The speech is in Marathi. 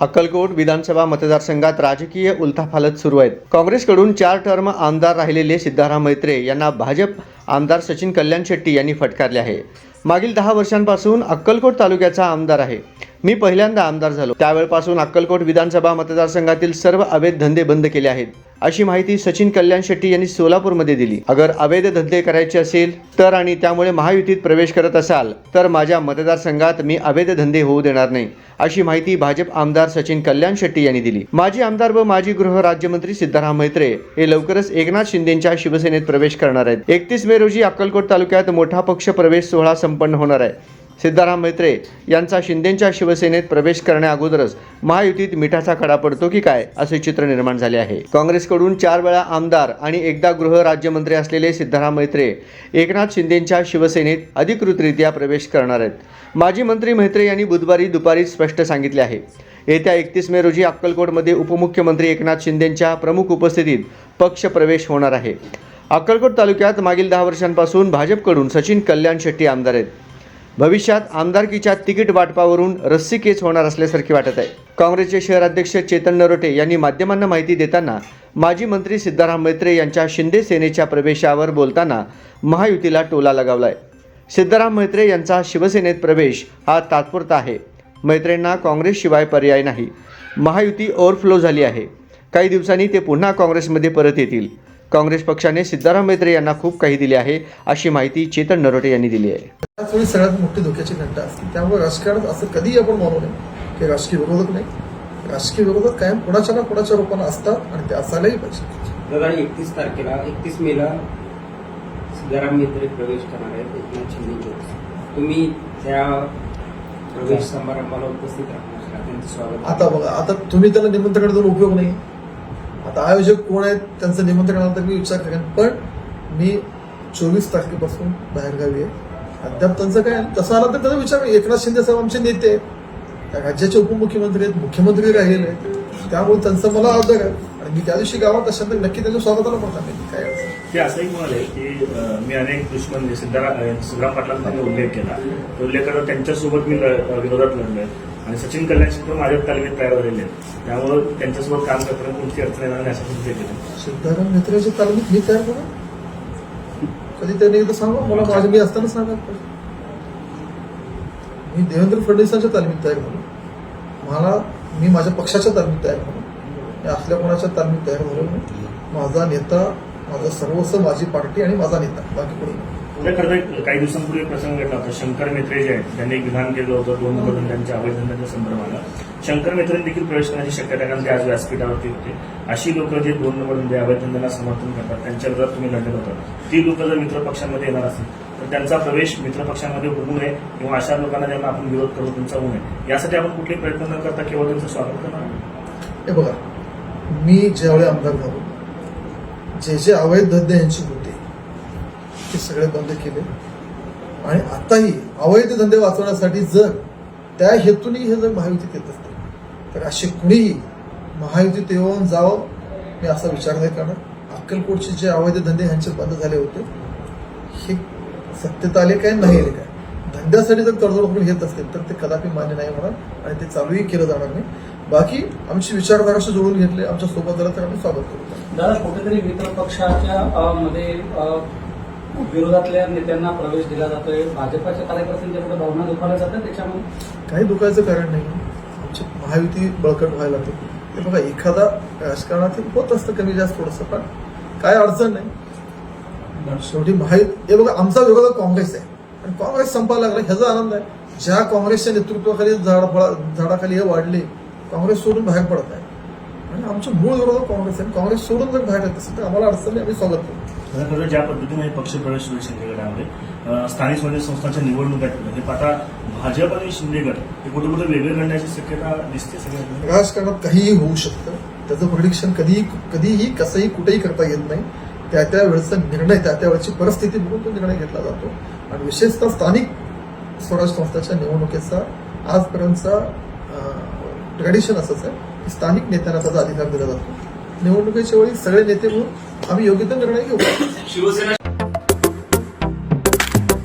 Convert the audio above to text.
अक्कलकोट विधानसभा मतदारसंघात राजकीय उलथाफालत सुरू आहेत. काँग्रेसकडून चार टर्म आमदार राहिलेले सिद्धाराम मैत्रे यांना भाजप आमदार सचिन कल्याण शेट्टी यांनी फटकारले आहे. मागील दहा वर्षांपासून अक्कलकोट तालुक्याचा आमदार आहे. मी पहिल्यांदा आमदार झालो. त्यावेळपासून अक्कलकोट विधानसभा मतदारसंघातील सर्व अवैध धंदे बंद केले आहेत. अशी माहिती सचिन कल्याण शेट्टी यांनी सोलापूरमध्ये दिली. अगर अवैध धंदे करायचे असेल तर आणि त्यामुळे महायुतीत प्रवेश करत असाल तर माझ्या मतदारसंघात मी अवैध धंदे होऊ देणार नाही अशी माहिती भाजप आमदार सचिन कल्याण शेट्टी यांनी दिली. माजी आमदार व माजी गृह राज्यमंत्री सिद्धाराम मैत्रे हे लवकरच एकनाथ शिंदेच्या शिवसेनेत प्रवेश करणार आहेत. एकतीस मे रोजी अक्कलकोट तालुक्यात मोठा पक्ष प्रवेश सोहळा संपन्न होणार आहे. सिद्धाराम मैत्रे यांचा शिंदेच्या शिवसेनेत प्रवेश करण्याअगोदरच महायुतीत मिठाचा खडा पडतो की काय असे चित्र निर्माण झाले आहे. काँग्रेसकडून चार वेळा आमदार आणि एकदा गृह राज्यमंत्री असलेले सिद्धाराम मैत्रे एकनाथ शिंदेच्या शिवसेनेत अधिकृतरित्या प्रवेश करणार आहेत. माजी मंत्री मैत्रे यांनी बुधवारी दुपारी स्पष्ट सांगितले आहे. येत्या एकतीस मे रोजी अक्कलकोटमध्ये उपमुख्यमंत्री एकनाथ शिंदेच्या प्रमुख उपस्थितीत पक्ष प्रवेश होणार आहे. अक्कलकोट तालुक्यात मागील दहा वर्षांपासून भाजपकडून सचिन कल्याण शेट्टी आमदार आहेत. भविष्यात आमदारकीच्या तिकीट वाटपावरून रस्सी केस होणार असल्यासारखे वाटत आहे. काँग्रेसचे शहराध्यक्ष चेतन नरोटे यांनी माध्यमांना माहिती देताना माजी मंत्री सिद्धाराम मैत्रे यांच्या शिंदे सेनेच्या प्रवेशावर बोलताना महायुतीला टोला लगावलाय. सिद्धाराम मैत्रे यांचा शिवसेनेत प्रवेश हा तात्पुरता आहे. मैत्रेंना काँग्रेसशिवाय पर्याय नाही. महायुती ओव्हरफ्लो झाली आहे. काही दिवसांनी ते पुन्हा काँग्रेसमध्ये परत येतील. काँग्रेस पक्षाने सिद्धाराम मैत्रे यांना खूप काही दिले आहे अशी माहिती चेतन नरोटे यांनी दिली आहे. त्याच वेळी सगळ्यात मोठी धोक्याची घंटा असते. त्यामुळे राजकारणात असं कधीही आपण मानू नये. की राजकीय विरोधक नाही. राजकीय विरोधक कायम कुणाच्या ना कुणाच्या रूपानं असतात आणि ते असायलाही पाहिजे. दादा एकतीस तारखेला एकतीस मेला सिद्धाराम मित्रे प्रवेश करणार आहेत एकनाथ शिंदेचे तुम्ही त्या प्रवेश समारंभाला उपस्थित राहणार आता बघा आता तुम्ही त्याला निमंत्रण देऊन उपयोग नाही. आता आयोजक कोण आहेत त्यांचं निमंत्रण आलं तर मी विचार करेन. पण मी चोवीस तारखेपासून बाहेरगावी आहे. अद्याप त्यांचं काय तसं आलं तर त्यांना विचार एकनाथ शिंदे साहेब आमचे नेते आहेत. त्या राज्याचे उपमुख्यमंत्री आहेत मुख्यमंत्री राहिलेले आहेत. त्यामुळे त्यांचं मला आदर आहे. आणि मी त्या दिवशी गावात असेल तर नक्की त्यांच्या स्वागताला पण नाही. काय असं ते असंही म्हणाले की मी अनेक दुश्मन सिद्धारा सिद्धराम पाटलांचा उल्लेख केला. तो उल्लेख करता त्यांच्यासोबत मी विरोधात लढलोय आणि सचिन कल्याण शिंदे माझ्या तालमीत तयार झालेले आहेत. त्यामुळे त्यांच्यासोबत काम करताना कोणती अडचण येणार नाही असं केलं सिद्धाराम मित्राच्या तालमीत मी तयार करा कधी त्यांनी एकदा सांगा मला माझ्या मी असताना सांगा. मी देवेंद्र फडणवीसांच्या तालमीत तयार झालो. मला मी माझ्या पक्षाच्या तालमीत तयार झालो. मी असल्या कोणाच्या तालमीत तयार झालो माझा नेता माझा सर्वस्व माझी पार्टी आणि माझा नेता बाकी कोणी करता काही दिवसांपूर्वी प्रसंग घडला होता शंकर मेत्रे जे आहेत त्यांनी एक विधान केलं होतं दोन मधून त्यांच्या अवैध धंद्याच्या संदर्भाला शंकर मेत्रेंनी देखील प्रवेश करण्याची शक्यता कारण ते आज व्यासपीठावरती होते. अशी लोक जे दोन मधून जे अवैध धंद्याला समर्थन करतात त्यांच्या विरोधात तुम्ही लढत होता. ती लोक जर मित्र पक्षांमध्ये येणार असेल तर त्यांचा प्रवेश मित्र पक्षांमध्ये होऊ नये किंवा अशा लोकांना ज्यांना आपण विरोध करू त्यांचा होऊ नये. यासाठी आपण कुठलेही प्रयत्न न करता केवळ त्यांचं स्वागत करणार हे बघा मी ज्यावेळी आमदार झालो जे जे अवैध धंदे यांचे होते ते सगळे बंद केले. आणि आताही अवैध धंदे वाचवण्यासाठी जर त्या हेतूने हे जर महायुतीत येत असते तर असे कुणीही महायुतीत येऊन जावं मी असा विचार नाही करणार. अक्कलकोटचे जे अवैध धंदे ह्यांचे बंद झाले होते हे सत्यता आले काय नाही आले काय? धंद्यासाठी जर तडजोड करून घेत असतील तर ते कदापि मान्य नाही होणार आणि ते चालूही केलं जाणार नाही. बाकी आमची विचारधाराशी जोडून घेतले. आमच्यासोबत झालं तर आम्ही स्वागत करू दादा कुठेतरी मित्र पक्षाच्या मध्ये विरोधातल्या नेत्यांना प्रवेश दिला जातोय. भाजपाच्या कार्यकर्त्यांच्या पुढे भावना दुखावल्या जातात त्याच्यामुळे? काही दुखायचं कारण नाही. आमची महायुती बळकट व्हायला लागते ते बघा एखादा राजकारणात होत असतं कमी जास्त थोडंसं पण काय अडचण नाही. शेवटी महायुती हे बघा आमचा विरोध काँग्रेस आहे. आणि काँग्रेस संपायला लागला ह्याचा आनंद आहे. ज्या काँग्रेसच्या नेतृत्वाखाली झाडाखाली हे वाढले काँग्रेस सोडून बाहेर पडत आहे. आणि आमचं मूळ विरोध काँग्रेस आहे. काँग्रेस सोडून जर बाहेर येत असेल तर आम्हाला अडचण नाही आम्ही स्वागत करू ज्या पद्धतीने पक्षप्रवेश शिंदेगडामध्ये अं, स्थानिक स्वराज्य संस्थांच्या निवडणुका हे पाहता भाजप आणि शिंदेगड हे कुठे कुठे वेगळे घडण्याची शक्यता दिसते सगळ्यांना? राजकारणात काहीही होऊ शकतं. त्याचं प्रिडिक्शन कधीही कधीही कसंही कुठेही करता येत नाही. त्या त्या वेळेचा निर्णय त्या त्या वेळेची परिस्थिती बघून तो निर्णय घेतला जातो. आणि विशेषतः स्थानिक स्वराज संस्थाच्या निवडणुकीचा आजपर्यंतचा ट्रेडिशन असंच आहे की स्थानिक नेत्यांना त्याचा अधिकार दिला जातो. निवडणुकीच्या वेळी सगळे नेते म्हणून आम्ही योग्य तो निर्णय घेऊ.